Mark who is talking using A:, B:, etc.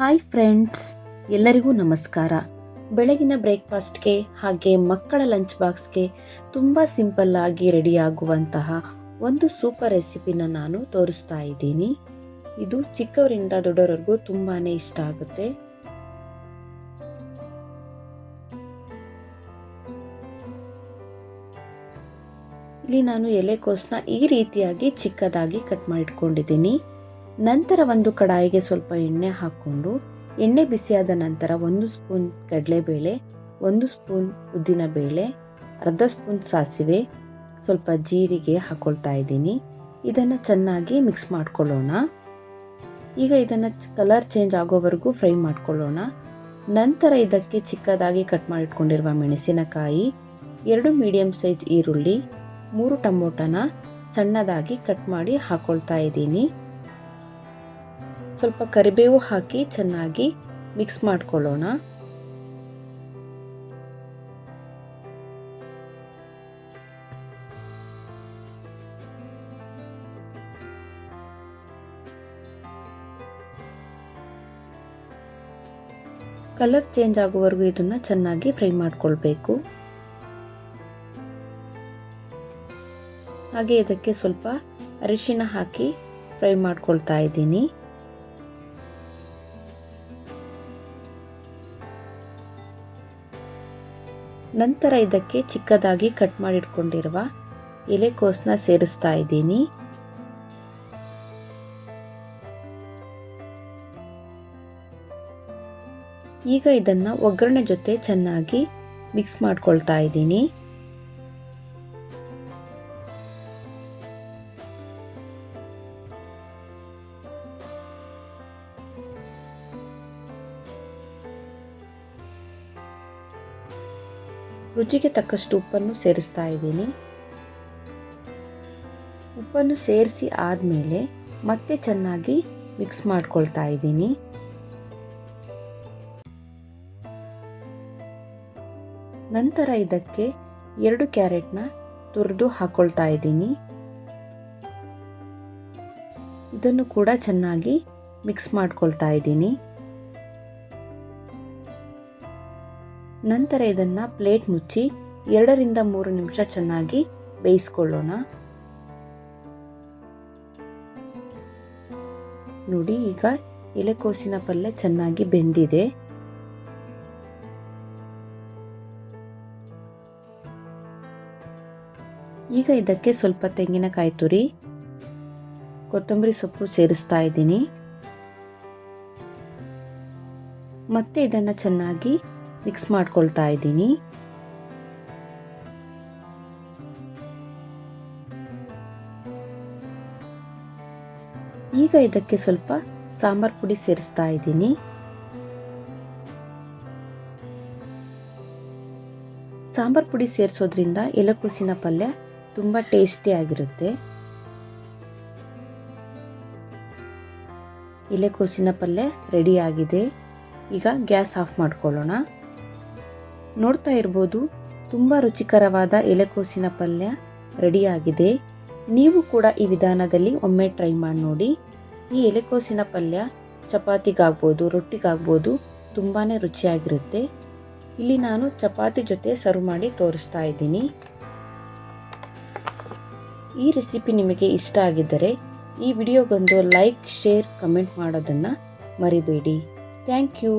A: Hi friends ಎಲ್ಲರಿಗೂ ನಮಸ್ಕಾರ. ಬೆಳಗಿನ ಬ್ರೇಕ್ಫಾಸ್ಟ್ಗೆ ಹಾಗೆ ಮಕ್ಕಳ ಲಂಚ್ ಬಾಕ್ಸ್ಗೆ ತುಂಬ ಸಿಂಪಲ್ ಆಗಿ ರೆಡಿ ಆಗುವಂತಹ ಒಂದು ಸೂಪರ್ ರೆಸಿಪಿನ ನಾನು ತೋರಿಸ್ತಾ ಇದ್ದೀನಿ. ಇದು ಚಿಕ್ಕವರಿಂದ ದೊಡ್ಡವರೆಗೂ ತುಂಬಾ ಇಷ್ಟ ಆಗುತ್ತೆ. ಇಲ್ಲಿ ನಾನು ಎಲೆಕೋಸನ್ನ ಈ ರೀತಿಯಾಗಿ ಚಿಕ್ಕದಾಗಿ ಕಟ್ ಮಾಡಿಟ್ಕೊಂಡಿದ್ದೀನಿ. ನಂತರ ಒಂದು ಕಡಾಯಿಗೆ ಸ್ವಲ್ಪ ಎಣ್ಣೆ ಹಾಕ್ಕೊಂಡು, ಎಣ್ಣೆ ಬಿಸಿಯಾದ ನಂತರ ಒಂದು ಸ್ಪೂನ್ ಕಡಲೆಬೇಳೆ, ಒಂದು ಸ್ಪೂನ್ ಉದ್ದಿನಬೇಳೆ ಅರ್ಧ ಸ್ಪೂನ್ ಸಾಸಿವೆ, ಸ್ವಲ್ಪ ಜೀರಿಗೆ ಹಾಕ್ಕೊಳ್ತಾ ಇದ್ದೀನಿ. ಇದನ್ನು ಚೆನ್ನಾಗಿ ಮಿಕ್ಸ್ ಮಾಡ್ಕೊಳ್ಳೋಣ. ಈಗ ಇದನ್ನು ಕಲರ್ ಚೇಂಜ್ ಆಗೋವರೆಗೂ ಫ್ರೈ ಮಾಡ್ಕೊಳ್ಳೋಣ. ನಂತರ ಇದಕ್ಕೆ ಚಿಕ್ಕದಾಗಿ ಕಟ್ ಮಾಡಿಟ್ಕೊಂಡಿರುವ ಮೆಣಸಿನಕಾಯಿ, ಎರಡು ಮೀಡಿಯಂ ಸೈಜ್ ಈರುಳ್ಳಿ, ಮೂರು ಟೊಮೊಟನ ಸಣ್ಣದಾಗಿ ಕಟ್ ಮಾಡಿ ಹಾಕ್ಕೊಳ್ತಾ ಇದ್ದೀನಿ. ಸ್ವಲ್ಪ ಕರಿಬೇವು ಹಾಕಿ ಚೆನ್ನಾಗಿ ಮಿಕ್ಸ್ ಮಾಡ್ಕೊಳ್ಳೋಣ. ಕಲರ್ ಚೇಂಜ್ ಆಗುವವರೆಗೂ ಇದನ್ನ ಚೆನ್ನಾಗಿ ಫ್ರೈ ಮಾಡ್ಕೊಳ್ಬೇಕು. ಹಾಗೆ ಇದಕ್ಕೆ ಸ್ವಲ್ಪ ಅರಿಶಿನ ಹಾಕಿ ಫ್ರೈ ಮಾಡ್ಕೊಳ್ತಾ ಇದ್ದೀನಿ. ನಂತರ ಇದಕ್ಕೆ ಚಿಕ್ಕದಾಗಿ ಕಟ್ ಮಾಡಿಟ್ಕೊಂಡಿರುವ ಎಲೆಕೋಸನ್ನ ಸೇರಿಸ್ತಾ ಇದ್ದೀನಿ. ಈಗ ಇದನ್ನ ಒಗ್ಗರಣೆ ಜೊತೆ ಚೆನ್ನಾಗಿ ಮಿಕ್ಸ್ ಮಾಡ್ಕೊಳ್ತಾ ಇದ್ದೀನಿ. ರುಚಿಗೆ ತಕ್ಕಷ್ಟು ಉಪ್ಪನ್ನು ಸೇರಿಸ್ತಾ ಇದ್ದೀನಿ. ಉಪ್ಪನ್ನು ಸೇರಿಸಿ ಆದಮೇಲೆ ಮತ್ತೆ ಚೆನ್ನಾಗಿ ಮಿಕ್ಸ್ ಮಾಡ್ಕೊಳ್ತಾ ಇದ್ದೀನಿ. ನಂತರ ಇದಕ್ಕೆ ಎರಡು ಕ್ಯಾರೆಟ್ನ ತುರಿದು ಹಾಕೊಳ್ತಾ ಇದ್ದೀನಿ. ಇದನ್ನು ಕೂಡ ಚೆನ್ನಾಗಿ ಮಿಕ್ಸ್ ಮಾಡ್ಕೊಳ್ತಾ ಇದ್ದೀನಿ. ನಂತರ ಇದನ್ನು ಪ್ಲೇಟ್ ಮುಚ್ಚಿ ಎರಡರಿಂದ ಮೂರು ನಿಮಿಷ ಚೆನ್ನಾಗಿ ಬೇಯಿಸ್ಕೊಳ್ಳೋಣ. ನೋಡಿ, ಈಗ ಎಲೆಕೋಸಿನ ಪಲ್ಯ ಚೆನ್ನಾಗಿ ಬೆಂದಿದೆ. ಈಗ ಇದಕ್ಕೆ ಸ್ವಲ್ಪ ತೆಂಗಿನಕಾಯಿ ತುರಿ, ಕೊತ್ತಂಬರಿ ಸೊಪ್ಪು ಸೇರಿಸ್ತಾ ಇದ್ದೀನಿ. ಮತ್ತೆ ಇದನ್ನು ಚೆನ್ನಾಗಿ ಮಿಕ್ಸ್ ಮಾಡ್ಕೊಳ್ತಾ ಇದ್ದೀನಿ. ಈಗ ಇದಕ್ಕೆ ಸ್ವಲ್ಪ ಸಾಂಬಾರ್ ಪುಡಿ ಸೇರಿಸ್ತಾ ಇದ್ದೀನಿ. ಸಾಂಬಾರ್ ಪುಡಿ ಸೇರಿಸೋದ್ರಿಂದ ಎಲೆಕೋಸಿನ ಪಲ್ಯ ತುಂಬ ಟೇಸ್ಟಿ ಆಗಿರುತ್ತೆ. ಎಲೆಕೋಸಿನ ಪಲ್ಯ ರೆಡಿ ಆಗಿದೆ. ಈಗ ಗ್ಯಾಸ್ ಆಫ್ ಮಾಡ್ಕೊಳ್ಳೋಣ. ನೋಡ್ತಾ ಇರ್ಬೋದು. ತುಂಬ ರುಚಿಕರವಾದ ಎಲೆಕೋಸಿನ ಪಲ್ಯ ರೆಡಿಯಾಗಿದೆ. ನೀವು ಕೂಡ ಈ ವಿಧಾನದಲ್ಲಿ ಒಮ್ಮೆ ಟ್ರೈ ಮಾಡಿ ನೋಡಿ. ಈ ಎಲೆಕೋಸಿನ ಪಲ್ಯ ಚಪಾತಿಗಾಗ್ಬೋದು, ರೊಟ್ಟಿಗಾಗ್ಬೋದು ತುಂಬಾ ರುಚಿಯಾಗಿರುತ್ತೆ. ಇಲ್ಲಿ ನಾನು ಚಪಾತಿ ಜೊತೆ ಸರ್ವ್ ಮಾಡಿ ತೋರಿಸ್ತಾ ಇದ್ದೀನಿ. ಈ ರೆಸಿಪಿ ನಿಮಗೆ ಇಷ್ಟ ಆಗಿದ್ದರೆ ಈ ವಿಡಿಯೋಗೊಂದು ಲೈಕ್, ಶೇರ್, ಕಮೆಂಟ್ ಮಾಡೋದನ್ನು ಮರಿಬೇಡಿ. Thank you.